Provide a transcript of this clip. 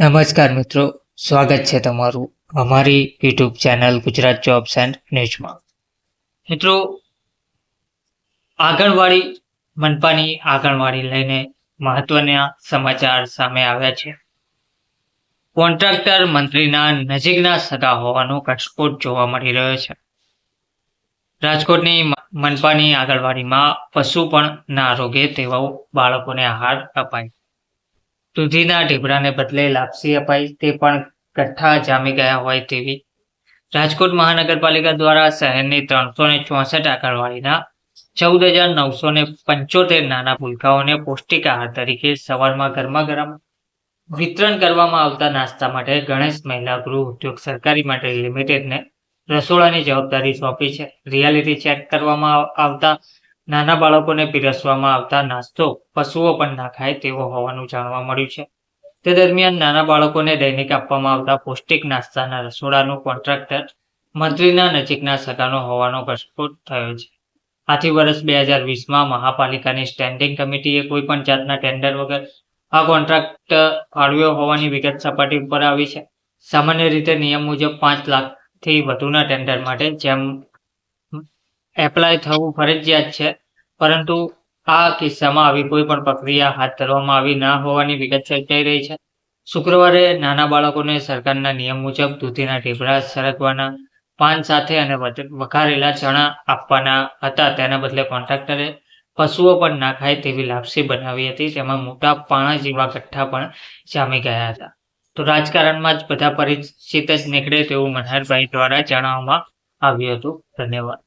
નમસ્કાર મિત્રો, સ્વાગત છે તમારું અમારી YouTube channel Gujarat jobs and ન્યૂઝમાં. મિત્રો, આંગણવાડી, મનપાની આંગણવાડી લઈને મહત્વના સમાચાર સામે આવ્યા છે. કોન્ટ્રાક્ટર મંત્રીના નજીકના સગા હોવાનો ઘટસ્ફોટ જોવા મળી રહ્યો છે. રાજકોટની મનપાની આંગણવાડીમાં પશુ પણ ના રોગે તેવા બાળકોને આહાર અપાય દૂધીના ઢીબડાને બદલે લાપસી અપાઈ તે પણ કઠ્ઠા જામી ગયા હોય તેવી. રાજકોટ મહાનગરપાલિકા દ્વારા શહેરની ત્રણસો ને ચોસઠ આંગણવાડીના ચૌદ હજાર નવસો ને પંચોતેર નાના ભૂલકાઓને પૌષ્ટિક આહાર તરીકે સવારમાં ગરમા ગરમ વિતરણ કરવામાં આવતા નાસ્તા માટે ગણેશ મહિલા ગૃહ ઉદ્યોગ સરકારી માટે લિમિટેડને રસોડાની જવાબદારી સોંપી છે. રિયાલિટી ચેક કરવામાં આવતા નાના બાળકોને પીરસવામાં આવતા નાસ્તો પશુઓ પણ ના ખાય તેવો હોવાનું જાણવા મળ્યું છે. તે દરમિયાન નાના બાળકોને દૈનિક આપવામાં આવતા પૌષ્ટિક નાસ્તાના રસોડાનું કોન્ટ્રાક્ટર મંત્રીના નજીકના સગાનો હોવાનો ઘટસ્ફોટ થયો છે. આથી વર્ષ બે હજાર વીસમાં મહાપાલિકાની સ્ટેન્ડિંગ કમિટીએ કોઈ પણ જાતના ટેન્ડર વગર આ કોન્ટ્રાક્ટ ફાળવ્યો હોવાની વિગત સપાટી ઉપર આવી છે. સામાન્ય રીતે નિયમ મુજબ પાંચ લાખથી વધુના ટેન્ડર માટે જેમ એપ્લાય થવું ફરજિયાત છે પરંતુ આ કિસ્સામાં આવી કોઈ પણ પ્રક્રિયા હાથ ધરવામાં આવી ના હોવાની વિગત ચર્ચાઈ રહી છે. શુક્રવારે નાના બાળકોને સરકારના નિયમ મુજબ દૂધીના ઢીબડા સરકવાના, પાન સાથે અને વઘારેલા ચણા આપવાના હતા. તેના બદલે કોન્ટ્રાક્ટરે પશુઓ પણ ના ખાય તેવી લાપસી બનાવી હતી. તેમાં મોટા પાણા જેવા ગઠ્ઠા પણ જામી ગયા હતા. તો રાજકારણમાં જ બધા પરિચિત જ નીકળે તેવું મનહરભાઈ દ્વારા જણાવવામાં આવ્યું હતું. ધન્યવાદ.